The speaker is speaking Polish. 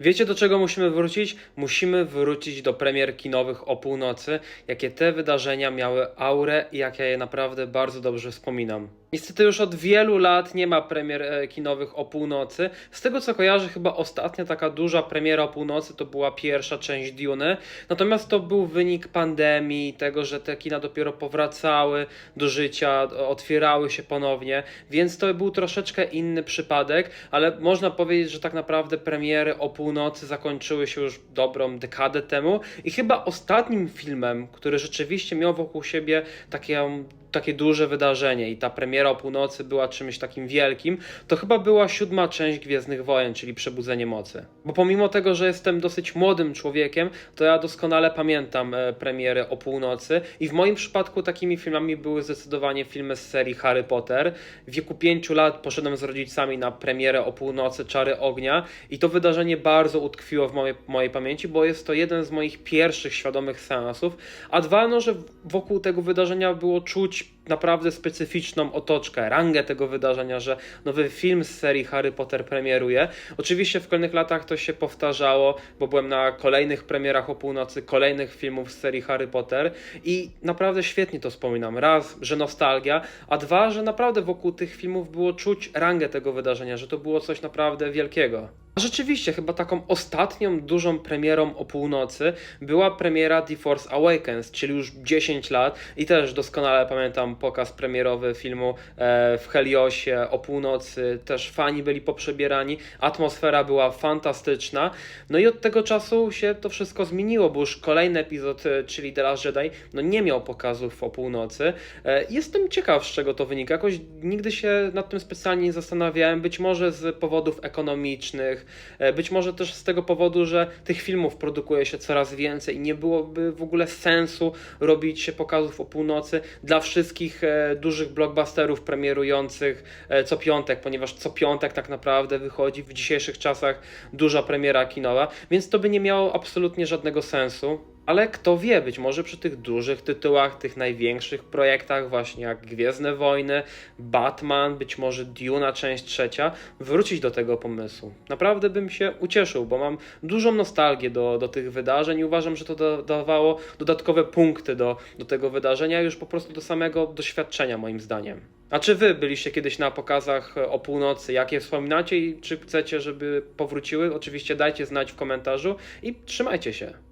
Wiecie do czego musimy wrócić? Musimy wrócić do premier kinowych o północy, jakie te wydarzenia miały aurę i jak ja je naprawdę bardzo dobrze wspominam. Niestety już od wielu lat nie ma premier e, kinowych o północy. Z tego co kojarzę, chyba ostatnia taka duża premiera o północy to była pierwsza część Dune. Natomiast to był wynik pandemii, tego, że te kina dopiero powracały do życia, otwierały się ponownie, więc to był troszeczkę inny przypadek, ale można powiedzieć, że tak naprawdę premiery o północy zakończyły się już dobrą dekadę temu i chyba ostatnim filmem, który rzeczywiście miał wokół siebie takie takie duże wydarzenie i ta premiera o północy była czymś takim wielkim, to chyba była siódma część Gwiezdnych Wojen, czyli Przebudzenie Mocy. Bo pomimo tego, że jestem dosyć młodym człowiekiem, to ja doskonale pamiętam e, premiery o północy i w moim przypadku takimi filmami były zdecydowanie filmy z serii Harry Potter. W wieku pięciu lat poszedłem z rodzicami na premierę o północy Czary Ognia i to wydarzenie bardzo utkwiło w mojej, mojej pamięci, bo jest to jeden z moich pierwszych świadomych seansów, a dwa, no, że wokół tego wydarzenia było czuć naprawdę specyficzną otoczkę, rangę tego wydarzenia, że nowy film z serii Harry Potter premieruje. Oczywiście w kolejnych latach to się powtarzało, bo byłem na kolejnych premierach o północy, kolejnych filmów z serii Harry Potter i naprawdę świetnie to wspominam. Raz, że nostalgia, a dwa, że naprawdę wokół tych filmów było czuć rangę tego wydarzenia, że to było coś naprawdę wielkiego. Rzeczywiście, chyba taką ostatnią dużą premierą o północy była premiera The Force Awakens, czyli już 10 lat i też doskonale pamiętam pokaz premierowy filmu e, w Heliosie o północy, też fani byli poprzebierani, atmosfera była fantastyczna, no i od tego czasu się to wszystko zmieniło, bo już kolejny epizod, e, czyli The Last Jedi, no nie miał pokazów o północy. E, Jestem ciekaw, z czego to wynika, jakoś nigdy się nad tym specjalnie nie zastanawiałem, być może z powodów ekonomicznych, Być może też z tego powodu, że tych filmów produkuje się coraz więcej i nie byłoby w ogóle sensu robić pokazów o północy dla wszystkich e, dużych blockbusterów premierujących e, co piątek, ponieważ co piątek tak naprawdę wychodzi w dzisiejszych czasach duża premiera kinowa, więc to by nie miało absolutnie żadnego sensu. Ale kto wie, być może przy tych dużych tytułach, tych największych projektach, właśnie jak Gwiezdne Wojny, Batman, być może Duna część trzecia, wrócić do tego pomysłu. Naprawdę bym się ucieszył, bo mam dużą nostalgię do, do tych wydarzeń i uważam, że to da, dawało dodatkowe punkty do, do tego wydarzenia, już po prostu do samego doświadczenia, moim zdaniem. A czy wy byliście kiedyś na pokazach e, o północy? Jakie wspominacie i czy chcecie, żeby powróciły? Oczywiście dajcie znać w komentarzu i trzymajcie się.